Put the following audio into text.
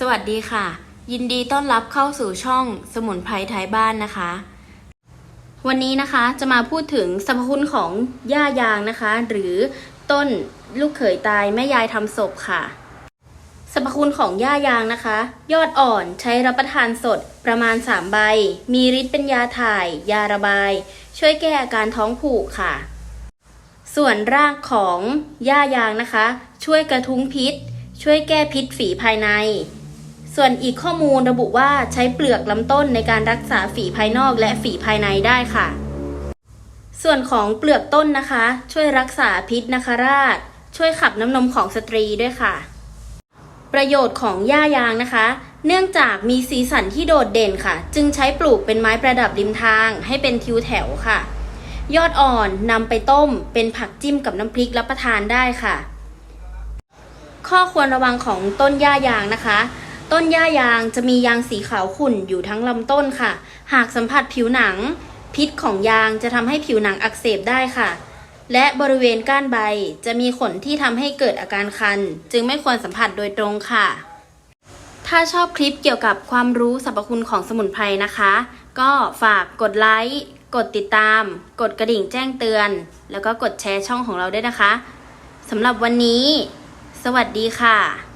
สวัสดีค่ะ ยินดีต้อนรับเข้าสู่ช่องสมุนไพรไทยบ้านนะคะ วันนี้นะคะจะมาพูดถึงสรรพคุณของหญ้ายางนะคะ หรือต้นลูกเขยตายแม่ยายทำศพค่ะสรรพคุณของหญ้ายางนะคะ ยอดอ่อนใช้รับประทานสดประมาณ 3 ใบ มีฤทธิ์เป็นยาถ่าย ยาระบาย ช่วยแก้อาการท้องผูกค่ะ ส่วนรากของหญ้ายางนะคะ ช่วยกระทุ้งพิษ ช่วยแก้พิษฝีภายใน ส่วนอีกข้อมูลระบุว่าใช้เปลือกลำต้นในการรักษาฝีภายนอกและฝีภายในได้ค่ะ ส่วนของเปลือกต้นนะคะ ช่วยรักษาพิษนาราช ช่วยขับน้ำนมของสตรีด้วยค่ะ ประโยชน์ของหญ้ายางนะคะ เนื่องจากมีสีสันที่โดดเด่นค่ะ จึงใช้ปลูกเป็นไม้ประดับริมทางให้เป็นทิวแถวค่ะ ยอดอ่อนนำไปต้ม เป็นผักจิ้มกับน้ำพริกรับประทานได้ค่ะ ข้อควรระวังของต้นหญ้ายางนะคะ ต้นหญ้ายางจะมียางสีขาวขุ่นอยู่ทั้งลำต้นค่ะ หากสัมผัสผิวหนัง พิษของยางจะทำให้ผิวหนังอักเสบได้ค่ะ และบริเวณก้านใบจะมีขนที่ทำให้เกิดอาการคัน จึงไม่ควรสัมผัสโดยตรงค่ะ ถ้าชอบคลิปเกี่ยวกับความรู้สรรพคุณของสมุนไพรนะคะ ก็ฝากกดไลค์กดติดตาม กดกระดิ่งแจ้งเตือน แล้วก็กดแชร์ช่องของเราด้วยนะคะสำหรับวันนี้ สวัสดีค่ะ